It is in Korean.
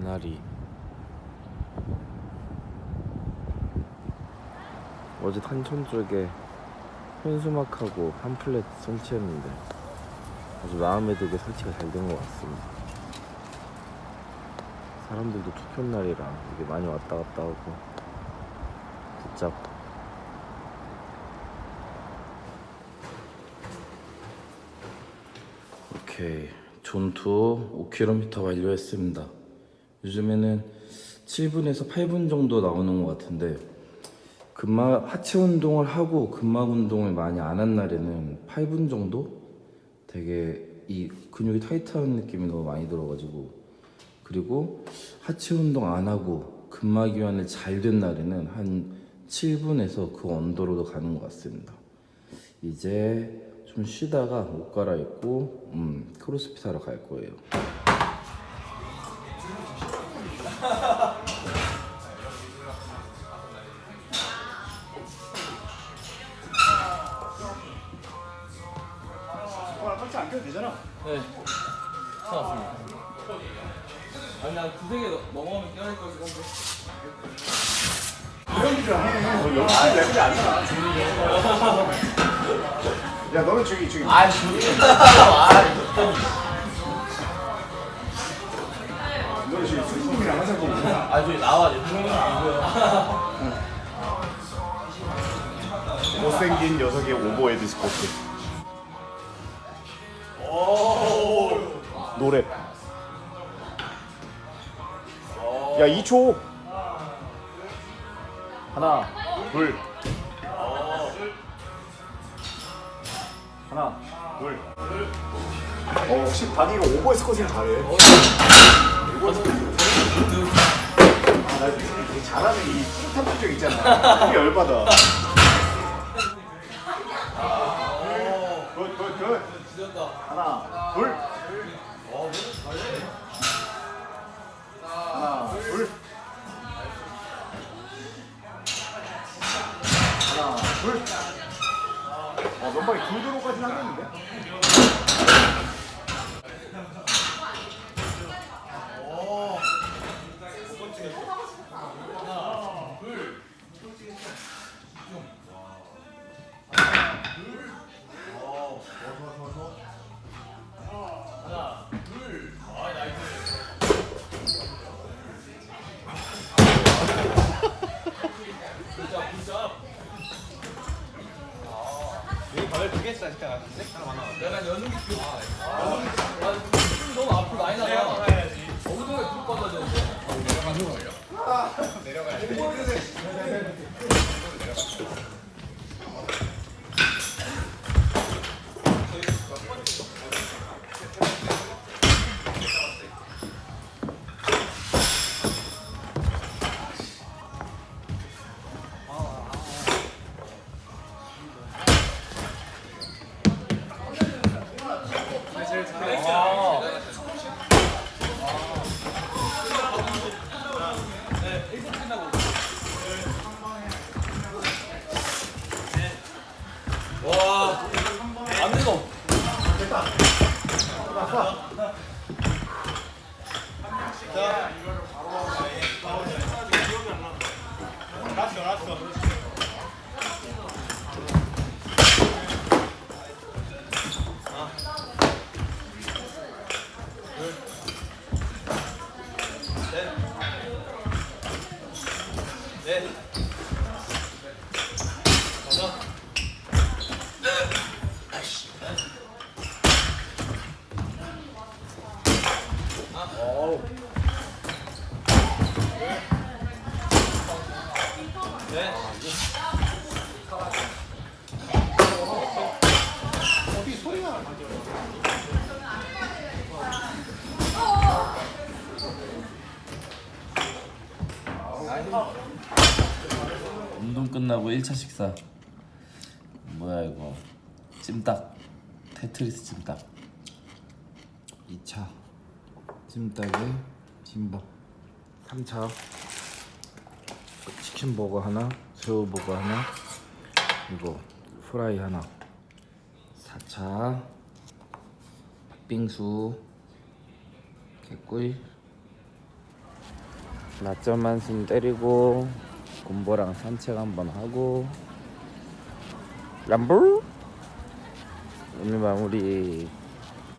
개나리. 어제 탄천 쪽에 현수막하고 한 플랫 설치했는데 아주 마음에 들게 설치가 잘 된 것 같습니다. 사람들도 투표 날이라 이게 많이 왔다 갔다 하고 붙잡고. 오케이. 존투 5km 완료했습니다 요즘에는 7분에서 8분 정도 나오는 것 같은데 근막 하체 운동을 하고 근막 운동을 많이 안 한 날에는 8분 정도 되게 이 근육이 타이트한 느낌이 너무 많이 들어가지고 그리고 하체 운동 안 하고 근막 이완을 잘된 날에는 한 7분에서 그 언더로도 가는 것 같습니다. 이제 좀 쉬다가 옷 갈아입고 음, 크로스핏 하러 갈 거예요. 아, 깍지 안 껴도 되잖아. 네. 사왔습니다. 아니 난 두세 개 넘어가면 껴야 할것 같긴 한데. 이런 줄 하면 너 열심히 레벨이 안 나와. 야, 너는 저기 저기 아 너는 아 저기 나와 아니고요. 못생긴 녀석의 오버헤드 디스코트. 노래. 야, 2초. 하나, 둘. 하나, 둘. 어, 혹시 단이가 오버헤드 스쿼트를 잘해. 아, 나 되게 잘하는 이 뿌듯한 표정 있잖아. 그게 열받아. 굿, 굿, 굿. 하나, 둘. 하나, 둘. 하나, 둘. 어, 면박이 둘 도로까지는 하겠는데? 약간 연웅이 그. 아, 네. 가자. 아! 운동 끝나고 1차 식사. 뭐야 이거. 찜닭. 테트리스 찜닭. 2차. 찜닭에 김밥. 3차. 치킨 버거 하나 새우 버거 하나 이거 프라이 하나. 4차. 빙수. 개꿀. 낮잠 한숨 때리고 곰보랑 산책 한번 하고. 람볼 오늘 마무리